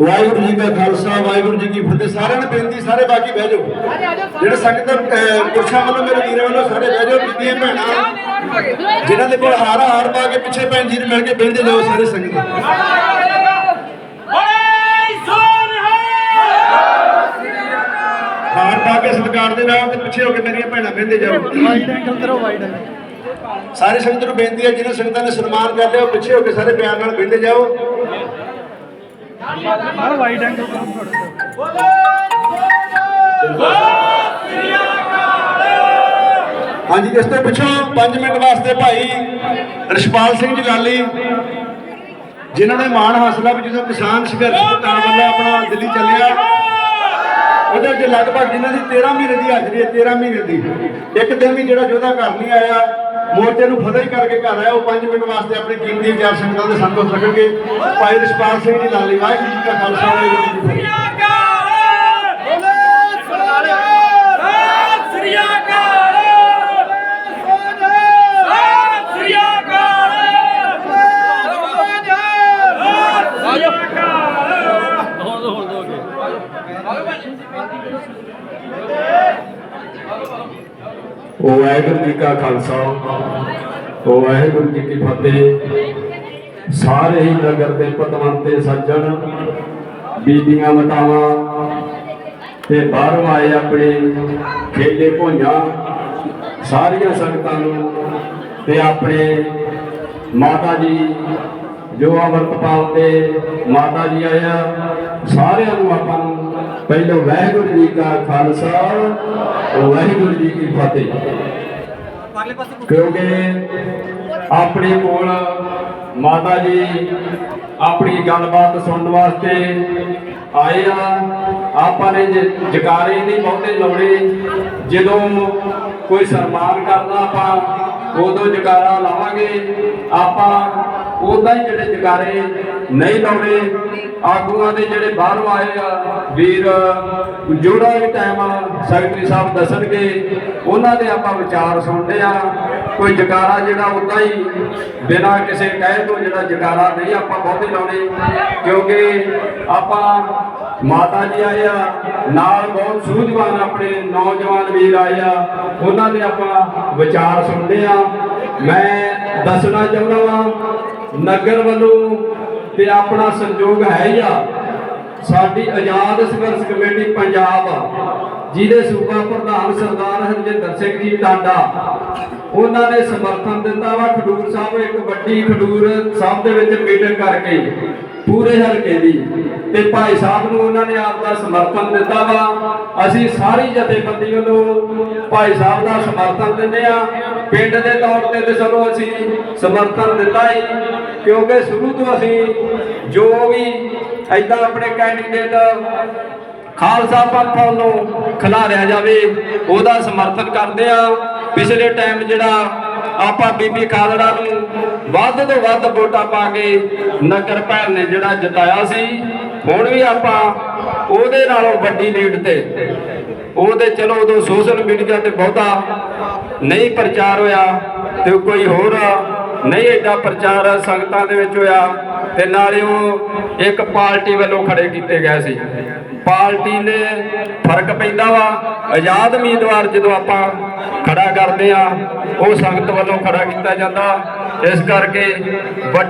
ਵਾਹਿਗੁਰੂ ਜੀ ਕਾ ਖਾਲਸਾ ਵਾਹਿਗੁਰੂ ਜੀ ਕੀ ਫਤਿਹ। ਸਾਰਿਆਂ ਨੂੰ ਬੇਨਤੀ ਸਾਰੇ ਬਾਕੀ ਬਹਿ ਜਾਓ। ਜਿਹੜੇ ਸੰਗਤ ਪੁਰਸ਼ਾਂ ਵੱਲੋਂ ਮੇਰੇ ਵੀਰਾਂ ਵੱਲੋਂ ਸਾਰੇ ਬਹਿ ਜਾਓ ਬੀਬੀਆਂ ਭੈਣਾਂ। ਜਿਨ੍ਹਾਂ ਦੇ ਕੋਲ ਹਾਰ ਹਾਰ ਪਾ ਕੇ ਪਿੱਛੇ ਭੈਣ ਜੀ ਨੂੰ ਮਿਲ ਕੇ ਬਹਿੰਦੇ ਜਾਓ ਸਾਰੇ ਸੰਗਤ ਹਾਰ ਪਾ ਕੇ ਸਤਿਕਾਰ ਦੇ ਨਾਮ ਤੇ ਪਿੱਛੇ ਹੋ ਕੇ ਮੇਰੀਆਂ ਭੈਣਾਂ ਬਹਿੰਦੇ ਜਾਓ। ਵਾਈਡ ਐਂਗਲ ਕਰੋ ਵਾਈਡ ਐਂਗਲ ਸਾਰੇ ਸੰਗਤ ਨੂੰ ਬੇਨਤੀ ਹੈ ਜਿਹਨਾਂ ਸੰਗਤਾਂ ਨੇ ਸਨਮਾਨ ਕਰ ਲਿਆ ਉਹ ਪਿੱਛੇ ਹੋ ਕੇ ਸਾਰੇ ਪਿਆਰ ਨਾਲ ਬਹਿੰਦੇ ਜਾਓ। ਵਾਈਡ ਐਂਗਲ ਹਾਂਜੀ ਇਸ ਤੋਂ ਪਿੱਛੋਂ 5 ਮਿੰਟ ਵਾਸਤੇ ਭਾਈ ਰਸ਼ਪਾਲ ਸਿੰਘ ਜੀ ਲਾਲੀ ਜਿਨ੍ਹਾਂ ਨੇ ਮਾਣ ਹਾਸਲਾ ਵੀ ਜਦੋਂ ਕਿਸਾਨ ਸੰਘਰਸ਼ ਪ੍ਰਧਾਨ ਵੱਲੋਂ ਆਪਣਾ ਦਿੱਲੀ ਚੱਲਿਆ ਉਹਦੇ ਵਿੱਚ ਲਗਭਗ ਜਿਨ੍ਹਾਂ ਦੀ 13 ਮਹੀਨੇ ਦੀ ਹਾਜ਼ਰੀ ਹੈ 13 ਮਹੀਨੇ ਦੀ। ਇੱਕ ਦਿਨ ਵੀ ਜਿਹੜਾ ਯੋਧਾ ਘਰ ਨਹੀਂ ਆਇਆ ਮੋਰਚੇ ਨੂੰ ਫਤਿਹ ਕਰਕੇ ਘਰ ਆਇਆ ਉਹ 5 ਮਿੰਟ ਵਾਸਤੇ ਆਪਣੇ ਕੀਮਤੀ ਵਿਚਾਰ ਸੰਗਤਾਂ ਦੇ ਸੰਗ ਰੱਖਣਗੇ। ਭਾਈ ਰਸ਼ਪਾਲ ਸਿੰਘ ਜੀ ਲਾਲੀ ਵਾਹਿਗੁਰੂ ਜੀ ਕਾ ਖਾਲਸਾ, ਵਾਹਿਗੁਰੂ ਜੀ ਵਾਹਿਗੁਰੂ ਜੀ ਕਾ ਖਾਲਸਾ ਵਾਹਿਗੁਰੂ ਜੀ ਕੀ ਫਤਿਹ। ਸਾਰੇ ਹੀ ਨਗਰ ਦੇ ਪਤਵੰਤੇ ਸੱਜਣ, ਬੀਬੀਆਂ ਮਤਾਵਾਂ ਤੇ ਬਾਹਰੋਂ ਆਏ ਆਪਣੇ ਖੇਲੇ ਭੋਈਆਂ, ਸਾਰੀਆਂ ਸੰਗਤਾਂ ਨੂੰ ਤੇ ਆਪਣੇ ਮਾਤਾ ਜੀ ਜੋ ਅਮਰਤ ਪਾਉਂਦੇ ਮਾਤਾ ਜੀ ਆਇਆ ਸਾਰਿਆਂ ਨੂੰ ਆਪਾਂ ਨੂੰ ਪਹਿਲਾਂ ਵਾਹਿਗੁਰੂ ਜੀ ਕਾ ਖਾਲਸਾ, ਵਾਹਿਗੁਰੂ ਜੀ ਕੀ ਫਤਿਹ। ਕਿਉਂਕਿ ਆਪਣੇ ਕੋਲ ਮਾਤਾ ਜੀ ਆਪਣੀ ਗੱਲਬਾਤ ਸੁਣਨ ਵਾਸਤੇ ਆਏ ਆ। ਆਪਾਂ ਨੇ ਜ- ਜਕਾਰੇ ਨਹੀਂ ਬਹੁਤੇ ਲਾਉਣੇ। ਜਦੋਂ ਕੋਈ ਸਨਮਾਨ ਕਰਨਾ ਆਪਾਂ, ਉਦੋਂ ਜਕਾਰਾ ਲਾਵਾਂਗੇ। ਆਪਾਂ ਉਦਾਂ ਹੀ ਜਿਹੜੇ ਜਕਾਰੇ ਨਹੀਂ ਲਾਉਣੇ ਆਗੂਆਂ ਦੇ ਜਿਹੜੇ ਬਾਹਰੋਂ ਆਏ ਆ, ਵੀਰ ਜੋੜਾ ਵੀ ਟਾਈਮ ਆ ਸੈਕਟਰੀ ਸਾਹਿਬ ਦੱਸਣਗੇ, ਉਹਨਾਂ ਦੇ ਆਪਾਂ ਵਿਚਾਰ ਸੁਣਦੇ ਆ। ਕੋਈ ਜਕਾਰਾ ਜਿਹੜਾ ਉਦਾਂ ਹੀ ਬਿਨਾਂ ਕਿਸੇ ਕਹਿ ਤੋਂ ਜਿਹੜਾ ਜਕਾਰਾ ਨਹੀਂ ਆਪਾਂ ਬਹੁਤੇ ਲਾਉਣੇ ਕਿਉਂਕਿ ਆਪਾਂ ਮਾਤਾ ਜੀ ਆਏ ਆ, ਨਾਲ ਬਹੁਤ ਸੂਝਵਾਨ ਆਪਣੇ ਨੌਜਵਾਨ ਵੀਰ ਆਏ ਆ, ਉਹਨਾਂ ਦੇ ਆਪਾਂ ਵਿਚਾਰ ਸੁਣਦੇ ਆ। ਮੈਂ ਦੱਸਣਾ ਚਾਹੁੰਦਾ ਵਾਂ ਨਗਰ ਵੱਲੋਂ ਤੇ ਆਪਣਾ ਸੰਯੋਗ ਹੈ ਹੀ ਸਾਡੀ ਆਜ਼ਾਦ ਸੰਘਰਸ਼ ਕਮੇਟੀ ਪੰਜਾਬ, ਜਿਹਦੇ ਸੂਬਾ ਪ੍ਰਧਾਨ ਸਰਦਾਰ ਹਰਜਿੰਦਰ ਸਿੰਘ ਜੀ ਟਾਂਡਾ, ਉਹਨਾਂ ਨੇ ਸਮਰਥਨ ਦਿੱਤਾ ਵਾ ਖਡੂਰ ਸਾਹਿਬ, ਇੱਕ ਵੱਡੀ ਖਡੂਰ ਸਾਹਿਬ ਦੇ ਵਿੱਚ ਮੀਟਿੰਗ ਕਰਕੇ, ਪੂਰੇ ਹਲਕੇ ਦੀ। ਤੇ ਭਾਈ ਸਾਹਿਬ ਨੂੰ ਉਹਨਾਂ ਨੇ ਆਪ ਦਾ ਸਮਰਥਨ ਦਿੱਤਾ ਵਾ। ਅਸੀਂ ਸਾਰੀ ਜਥੇਬੰਦੀ ਵੱਲੋਂ ਭਾਈ ਸਾਹਿਬ ਦਾ ਸਮਰਥਨ ਦਿੰਦੇ ਆ। ਪਿੰਡ ਦੇ ਤੌਰ ਤੇ ਤੇ ਚਲੋ ਅਸੀਂ ਸਮਰਥਨ ਦਿੱਤਾ ਹੀ ਕਿਉਂਕਿ ਸ਼ੁਰੂ ਤੋਂ ਅਸੀਂ ਜੋ ਵੀ ਐਦਾਂ ਆਪਣੇ ਕੈਂਡੀਡੇਟ ਖਾਲਸਾ ਪੰਥ ਨੂੰ ਖਿਲਾਰਿਆ ਜਾਵੇ, ਉਹਦਾ ਸਮਰਥਨ ਕਰਦੇ ਆ। ਪਿਛਲੇ ਟਾਈਮ ਜਿਹੜਾ ਆਪਾਂ ਬੀਬੀ ਖਾਲੜਾ ਨੂੰ ਵੱਧ ਤੋਂ ਵੱਧ ਵੋਟਾਂ ਪਾ ਕੇ ਨਗਰ ਭੈਣ ਨੇ ਜਿਹੜਾ ਜਿਤਾਇਆ ਸੀ, ਹੁਣ ਵੀ ਆਪਾਂ ਉਹਦੇ ਨਾਲੋਂ ਵੱਡੀ ਲੀਡ ਤੇ। ਉਹਦੇ ਚਲੋ ਉਦੋਂ ਸੋਸ਼ਲ ਮੀਡੀਆ ਤੇ ਬਹੁਤਾ ਨਹੀਂ ਪ੍ਰਚਾਰ ਹੋਇਆ ਤੇ ਕੋਈ ਹੋਰ ਨਹੀਂ ਐਡਾ ਪ੍ਰਚਾਰ ਸੰਗਤਾਂ ਦੇ ਵਿੱਚ ਹੋਇਆ ਤੇ ਨਾਲੇ ਉਹ ਇੱਕ ਪਾਰਟੀ ਵੱਲੋਂ ਖੜੇ ਕੀਤੇ ਗਏ ਸੀ। ਪਾਰਟੀ ਨੇ ਫ਼ਰਕ ਪੈਂਦਾ ਵਾ, ਆਜ਼ਾਦ ਉਮੀਦਵਾਰ ਜਦੋਂ ਆਪਾਂ ਖੜਾ ਕਰਦੇ ਆ ਉਹ ਸੰਗਤ ਵੱਲੋਂ ਖੜਾ ਕੀਤਾ ਜਾਂਦਾ। ਇਸ ਕਰਕੇ ਵੱਡ-